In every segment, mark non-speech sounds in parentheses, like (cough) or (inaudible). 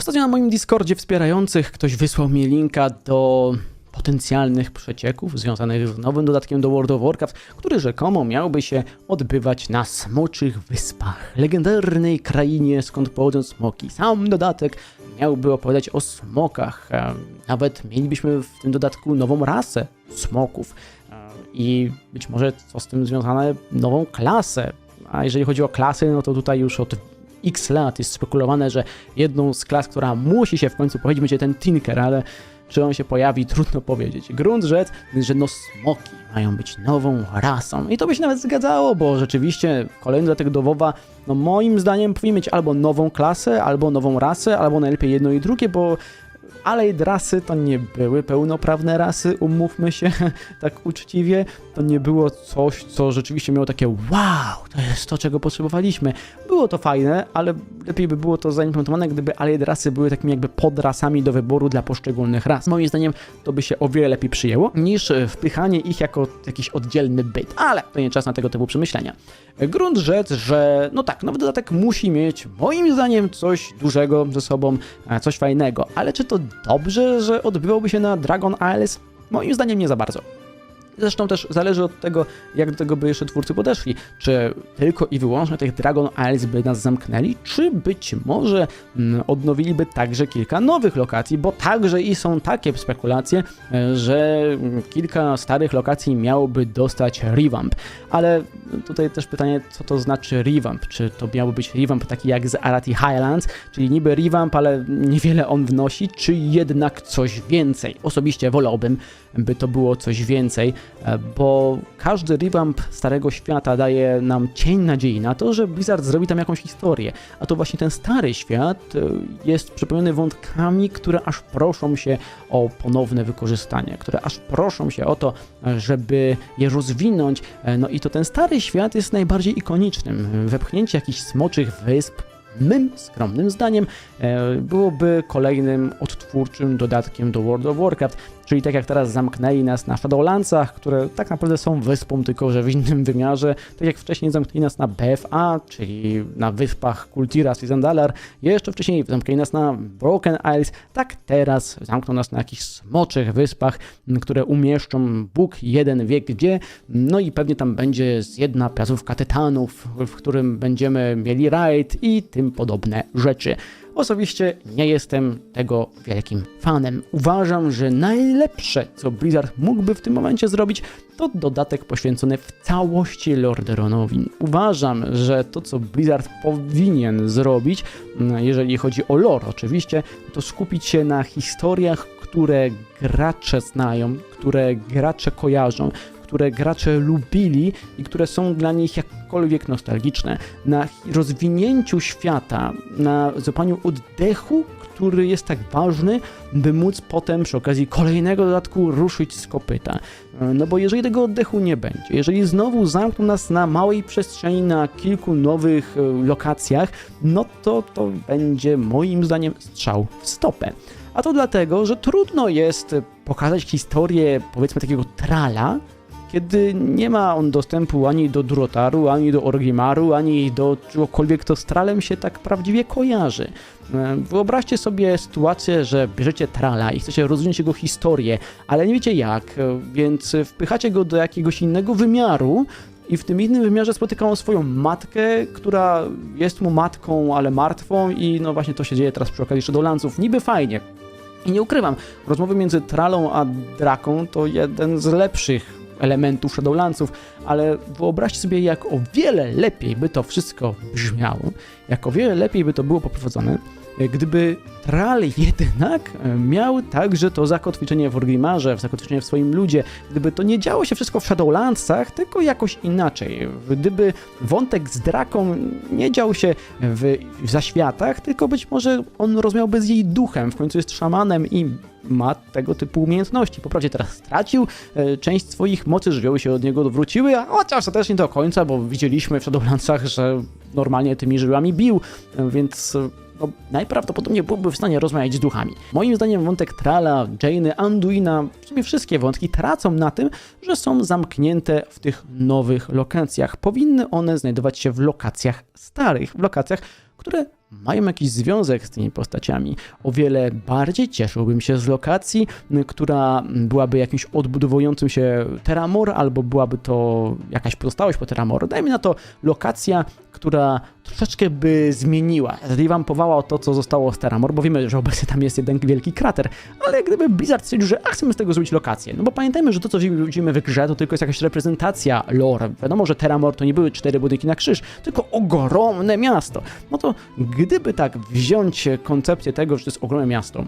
Ostatnio na moim Discordzie wspierających ktoś wysłał mi linka do potencjalnych przecieków związanych z nowym dodatkiem do World of Warcraft, który rzekomo miałby się odbywać na Smoczych Wyspach, legendarnej krainie, skąd pochodzą smoki. Sam dodatek miałby opowiadać o smokach. e, Nawet mielibyśmy w tym dodatku nową rasę smoków e, i być może co z tym związane nową klasę. A jeżeli chodzi o klasy, no to tutaj już od x lat jest spekulowane, że jedną z klas, która musi się w końcu pojawić, będzie ten Tinker, ale czy on się pojawi, trudno powiedzieć. Grunt rzec, że no smoki mają być nową rasą. I to by się nawet zgadzało, bo rzeczywiście kolejny dodatek do WoWa, no moim zdaniem powinien mieć albo nową klasę, albo nową rasę, albo najlepiej jedno i drugie, bo Allied rasy to nie były pełnoprawne rasy, umówmy się (laughs) tak uczciwie. To nie było coś, co rzeczywiście miało takie wow, to jest to, czego potrzebowaliśmy. Było to fajne, ale lepiej by było to zaimplementowane, gdyby Allied rasy były takimi jakby podrasami do wyboru dla poszczególnych ras. Moim zdaniem to by się o wiele lepiej przyjęło, niż e, wpychanie ich jako jakiś oddzielny byt. Ale to nie czas na tego typu przemyślenia. Grunt rzec, że no tak, nowy dodatek musi mieć moim zdaniem coś dużego ze sobą, e, coś fajnego. Ale czy to dobrze, że odbywałby się na Dragon Isles? Moim zdaniem nie za bardzo. Zresztą też zależy od tego, jak do tego by jeszcze twórcy podeszli. Czy tylko i wyłącznie tych Dragon Isles by nas zamknęli, czy być może mm, odnowiliby także kilka nowych lokacji, bo także i są takie spekulacje, e, że mm, kilka starych lokacji miałoby dostać revamp. Ale tutaj też pytanie, co to znaczy revamp? Czy to miałby być revamp taki jak z Arati Highlands, czyli niby revamp, ale niewiele on wnosi, czy jednak coś więcej? Osobiście wolałbym, by to było coś więcej, bo każdy revamp Starego Świata daje nam cień nadziei na to, że Blizzard zrobi tam jakąś historię. A to właśnie ten Stary Świat e, jest przepełniony wątkami, które aż proszą się o ponowne wykorzystanie, które aż proszą się o to, e, żeby je rozwinąć. E, No i to ten Stary Świat jest najbardziej ikonicznym. Wepchnięcie jakichś smoczych wysp, mym skromnym zdaniem, e, byłoby kolejnym odtwórczym dodatkiem do World of Warcraft. Czyli tak jak teraz zamknęli nas na Shadowlandsach, które tak naprawdę są wyspą, tylko że w innym wymiarze, tak jak wcześniej zamknęli nas na BFA, czyli na wyspach Kultiras i Zandalar, jeszcze wcześniej zamknęli nas na Broken Isles, tak teraz zamkną nas na jakichś smoczych wyspach, które umieszczą Bóg jeden wie gdzie, no i pewnie tam będzie jedna placówka tytanów, w którym będziemy mieli raid i tym podobne rzeczy. Osobiście nie jestem tego wielkim fanem. Uważam, że najlepsze, co Blizzard mógłby w tym momencie zrobić, to dodatek poświęcony w całości Lordaeronowi. Uważam, że to, co Blizzard powinien zrobić, mm, jeżeli chodzi o lore oczywiście, to skupić się na historiach, które gracze znają, które gracze kojarzą, które gracze lubili i które są dla nich jakkolwiek nostalgiczne, na rozwinięciu świata, na złapaniu oddechu, który jest tak ważny, by móc potem przy okazji kolejnego dodatku ruszyć z kopyta. No bo jeżeli tego oddechu nie będzie, jeżeli znowu zamkną nas na małej przestrzeni, na kilku nowych e, lokacjach, no to to będzie moim zdaniem strzał w stopę. A to dlatego, że trudno jest pokazać historię powiedzmy takiego trala, kiedy nie ma on dostępu ani do Durotaru, ani do Orgrimaru, ani do czegokolwiek, to z Tralem się tak prawdziwie kojarzy. E, Wyobraźcie sobie sytuację, że bierzecie Trala i chcecie rozumieć jego historię, ale nie wiecie jak, e, więc wpychacie go do jakiegoś innego wymiaru, i w tym innym wymiarze spotyka on swoją matkę, która jest mu matką, ale martwą i no właśnie to się dzieje teraz przy okazji Shadowlandsów. Niby fajnie. I nie ukrywam, rozmowy między Tralą a Draką to jeden z lepszych elementów Shadowlandsów, ale wyobraźcie sobie, jak o wiele lepiej by to wszystko brzmiało, jak o wiele lepiej by to było poprowadzone, gdyby Tral jednak e, miał także to zakotwiczenie w Orgrimarze, zakotwiczenie w swoim ludzie, gdyby to nie działo się wszystko w Shadowlandsach, tylko jakoś inaczej, gdyby wątek z Draką nie dział się w, w zaświatach, tylko być może on rozmawiałby z jej duchem, w końcu jest szamanem i ma tego typu umiejętności. Poprawdzie teraz stracił e, część swoich mocy, żywioły się od niego odwróciły, a chociaż to też nie do końca, bo widzieliśmy w Shadowlandsach, że normalnie tymi żywiołami bił, e, więc e, no, najprawdopodobniej byłby w stanie rozmawiać z duchami. Moim zdaniem wątek Trala, Jane'y, Anduina, w sumie wszystkie wątki tracą na tym, że są zamknięte w tych nowych lokacjach. Powinny one znajdować się w lokacjach starych, w lokacjach, które mają jakiś związek z tymi postaciami. O wiele bardziej cieszyłbym się z lokacji, m, która byłaby jakimś odbudowującym się Terramor, albo byłaby to jakaś pozostałość po Terramor. Dajmy na to lokacja, która troszeczkę by zmieniła, zrewampowała to, co zostało z Terramor, bo wiemy, że obecnie tam jest jeden wielki krater, ale gdyby Blizzard stwierdził, że a chcemy z tego zrobić lokację, no bo pamiętajmy, że to, co widzimy w grze, to tylko jest jakaś reprezentacja lore. Wiadomo, że Terramor to nie były cztery budynki na krzyż, tylko ogromne miasto. No to gdyby tak wziąć koncepcję tego, że to jest ogromne miasto,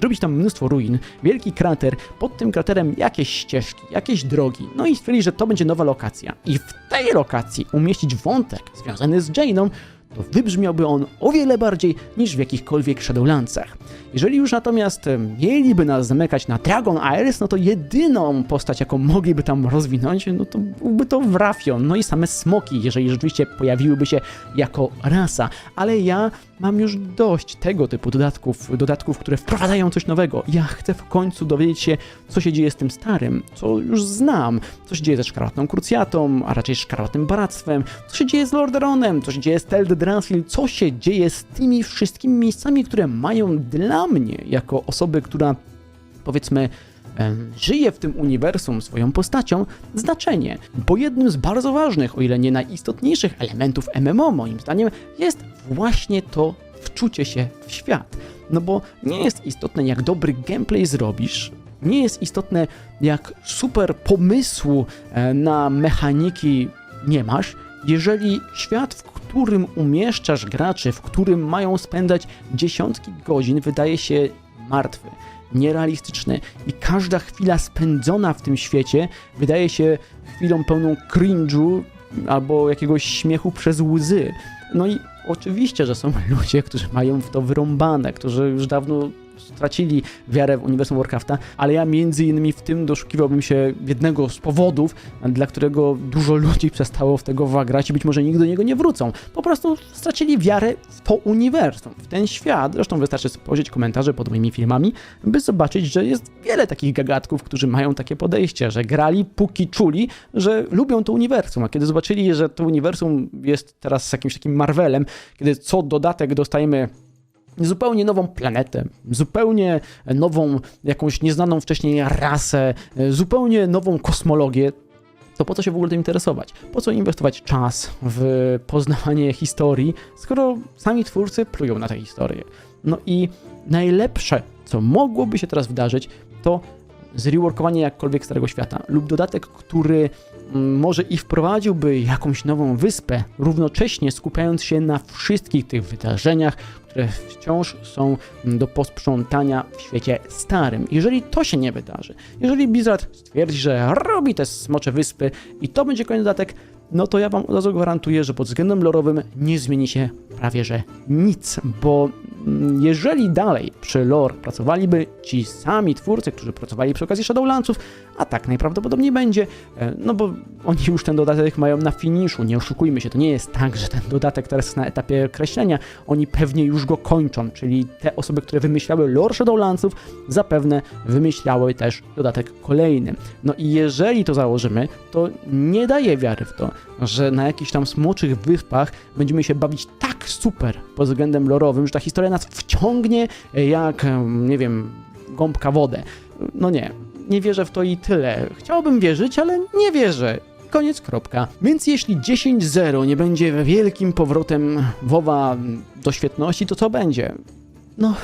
zrobić tam mnóstwo ruin, wielki krater, pod tym kraterem jakieś ścieżki, jakieś drogi, no i stwierdzić, że to będzie nowa lokacja. I w tej lokacji umieścić wątek związany z Jane'ą, to wybrzmiałby on o wiele bardziej niż w jakichkolwiek Shadowlandsach. Jeżeli już natomiast mieliby nas zamykać na Dragon Iris, no to jedyną postać, jaką mogliby tam rozwinąć, no to byłby to Wrafion, no i same smoki, jeżeli rzeczywiście pojawiłyby się jako rasa. Ale ja mam już dość tego typu dodatków, dodatków, które wprowadzają coś nowego. Ja chcę w końcu dowiedzieć się, co się dzieje z tym starym, co już znam, co się dzieje ze Szkarłatną Krucjatą, a raczej Szkarłatnym Baractwem, co się dzieje z Lordaeronem, co się dzieje z Teld Dransfield, co się dzieje z tymi wszystkimi miejscami, które mają dla mnie, jako osoby, która powiedzmy żyje w tym uniwersum swoją postacią, znaczenie. Bo jednym z bardzo ważnych, o ile nie najistotniejszych elementów MMO, moim zdaniem, jest właśnie to wczucie się w świat. No bo nie jest istotne, jak dobry gameplay zrobisz, nie jest istotne, jak super pomysłu e, na mechaniki nie masz, jeżeli świat, w którym umieszczasz graczy, w którym mają spędzać dziesiątki godzin, wydaje się martwy, nierealistyczny i każda chwila spędzona w tym świecie wydaje się chwilą pełną cringe'u albo jakiegoś śmiechu przez łzy. No i oczywiście, że są ludzie, którzy mają w to wyrąbane, którzy już dawno stracili wiarę w uniwersum Warcrafta, ale ja między innymi w tym doszukiwałbym się jednego z powodów, dla którego dużo ludzi przestało w tego WoWa grać i być może nigdy do niego nie wrócą. Po prostu stracili wiarę w to uniwersum, w ten świat. Zresztą wystarczy spojrzeć komentarze pod moimi filmami, by zobaczyć, że jest wiele takich gagatków, którzy mają takie podejście, że grali póki czuli, że lubią to uniwersum, a kiedy zobaczyli, że to uniwersum jest teraz jakimś takim Marvelem, kiedy co dodatek dostajemy zupełnie nową planetę, zupełnie nową, jakąś nieznaną wcześniej rasę, zupełnie nową kosmologię, to po co się w ogóle tym interesować? Po co inwestować czas w poznawanie historii, skoro sami twórcy plują na tę historię? No i najlepsze, co mogłoby się teraz wydarzyć, to zreworkowanie jakkolwiek Starego Świata lub dodatek, który mm, może i wprowadziłby jakąś nową wyspę, równocześnie skupiając się na wszystkich tych wydarzeniach, które wciąż są do posprzątania w świecie starym. Jeżeli to się nie wydarzy, jeżeli Blizzard stwierdzi, że robi te smocze wyspy i to będzie kolejny dodatek, no to ja wam od razu gwarantuję, że pod względem lorowym nie zmieni się prawie że nic, bo jeżeli dalej przy lore pracowaliby ci sami twórcy, którzy pracowali przy okazji Shadowlandsów, a tak najprawdopodobniej będzie, e, no bo oni już ten dodatek mają na finiszu, nie oszukujmy się, to nie jest tak, że ten dodatek teraz jest na etapie kreślenia, oni pewnie już go kończą, czyli te osoby, które wymyślały lore Shadowlandsów, zapewne wymyślały też dodatek kolejny. No i jeżeli to założymy, to nie daje wiary w to, że na jakichś tam smoczych wyspach będziemy się bawić tak super pod względem lorowym, że ta historia nas wciągnie jak, nie wiem, gąbka wodę. No nie, nie wierzę w to i tyle. Chciałbym wierzyć, ale nie wierzę. Koniec, kropka. Więc jeśli 10-0 nie będzie wielkim powrotem WoWa do świetności, to co będzie? No,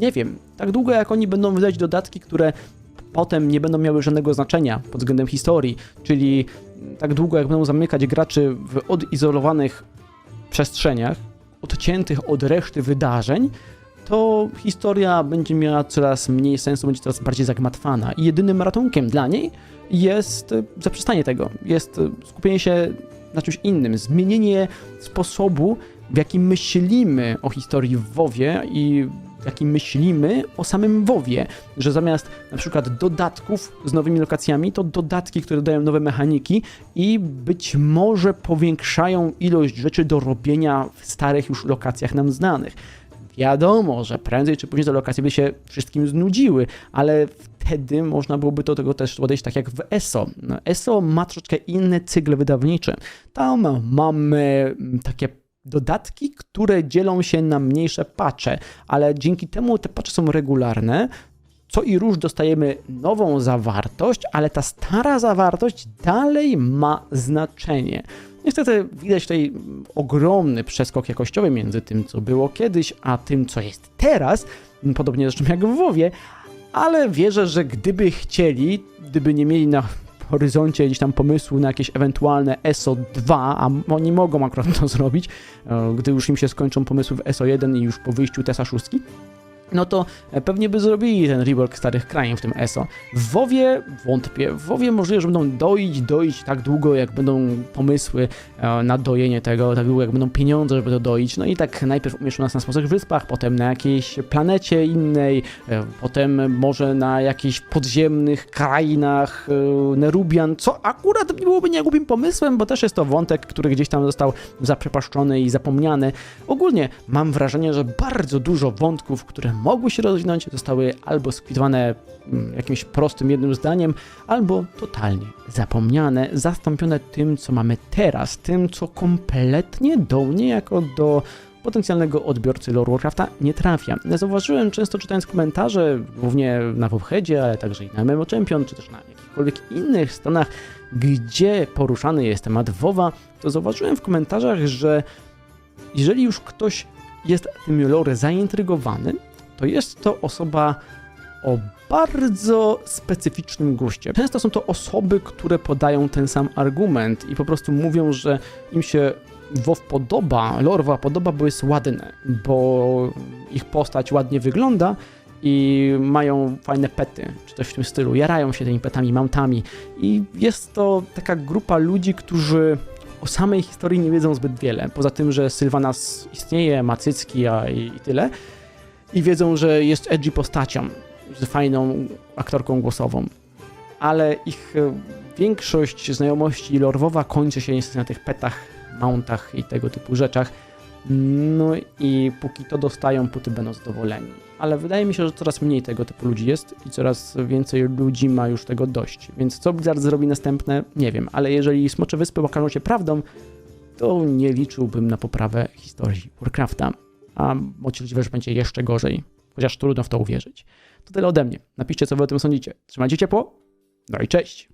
nie wiem. Tak długo jak oni będą wydać dodatki, które potem nie będą miały żadnego znaczenia pod względem historii, czyli tak długo jak będą zamykać graczy w odizolowanych przestrzeniach, odciętych od reszty wydarzeń, to historia będzie miała coraz mniej sensu, będzie coraz bardziej zagmatwana. I jedynym ratunkiem dla niej jest e, zaprzestanie tego, jest e, skupienie się na czymś innym, zmienienie sposobu, w jaki myślimy o historii w WoWie i jaki myślimy o samym WoWie, że zamiast na przykład dodatków z nowymi lokacjami, to dodatki, które dodają nowe mechaniki i być może powiększają ilość rzeczy do robienia w starych już lokacjach nam znanych. Wiadomo, że prędzej czy później te lokacje by się wszystkim znudziły, ale wtedy można byłoby do tego też podejść tak jak w ESO. No, ESO ma troszeczkę inny cykl wydawniczy. Tam mamy takie dodatki, które dzielą się na mniejsze patche, ale dzięki temu te patche są regularne. Co i róż dostajemy nową zawartość, ale ta stara zawartość dalej ma znaczenie. Niestety widać tutaj ogromny przeskok jakościowy między tym, co było kiedyś, a tym, co jest teraz. Podobnie zresztą jak w WoWie, ale wierzę, że gdyby chcieli, gdyby nie mieli na horyzoncie gdzieś tam pomysłu na jakieś ewentualne ESO 2, a oni mogą akurat to (laughs) zrobić, e, gdy już im się skończą pomysły w ESO 1 i już po wyjściu TESA 6, no to e, pewnie by zrobili ten rework starych krain w tym ESO. W WoWie wątpię. W WoWie możliwe, że będą doić, doić tak długo, jak będą pomysły e, na dojenie tego, tak długo, jak będą pieniądze, żeby to doić. No i tak najpierw umieszczą nas na Smoczych Wyspach, potem na jakiejś planecie innej, e, potem może na jakichś podziemnych krainach Nerubian, co akurat byłoby niegłupim pomysłem, bo też jest to wątek, który gdzieś tam został zaprzepaszczony i zapomniany. Ogólnie mam wrażenie, że bardzo dużo wątków, które mogły się rozwinąć, zostały albo skwitowane mm, jakimś prostym jednym zdaniem, albo totalnie zapomniane, zastąpione tym, co mamy teraz, tym, co kompletnie do mnie jako do potencjalnego odbiorcy lore Warcrafta nie trafia. Zauważyłem często czytając komentarze, głównie na Webheadzie, ale także i na MMO Champion, czy też na jakichkolwiek innych stronach, gdzie poruszany jest temat WoWa, to zauważyłem w komentarzach, że jeżeli już ktoś jest tym lore zaintrygowany, to jest to osoba o bardzo specyficznym guście. Często są to osoby, które podają ten sam argument i po prostu mówią, że im się WoW podoba, lore WoWa podoba, bo jest ładne, bo ich postać ładnie wygląda i mają fajne pety, czy coś w tym stylu. Jarają się tymi petami, mountami i jest to taka grupa ludzi, którzy o samej historii nie wiedzą zbyt wiele. Poza tym, że Sylvanas istnieje, ma cycki a i, i tyle. I wiedzą, że jest edgy postacią, z fajną aktorką głosową. Ale ich e, większość znajomości lorwowa kończy się niestety na tych petach, mountach i tego typu rzeczach. No i póki to dostają, póty będą zadowoleni. Ale wydaje mi się, że coraz mniej tego typu ludzi jest i coraz więcej ludzi ma już tego dość. Więc co Blizzard zrobi następne, nie wiem. Ale jeżeli Smocze Wyspy okażą się prawdą, to nie liczyłbym na poprawę historii Warcrafta. A możliwe, że będzie jeszcze gorzej. Chociaż trudno w to uwierzyć. To tyle ode mnie. Napiszcie, co wy o tym sądzicie. Trzymajcie ciepło. No i cześć.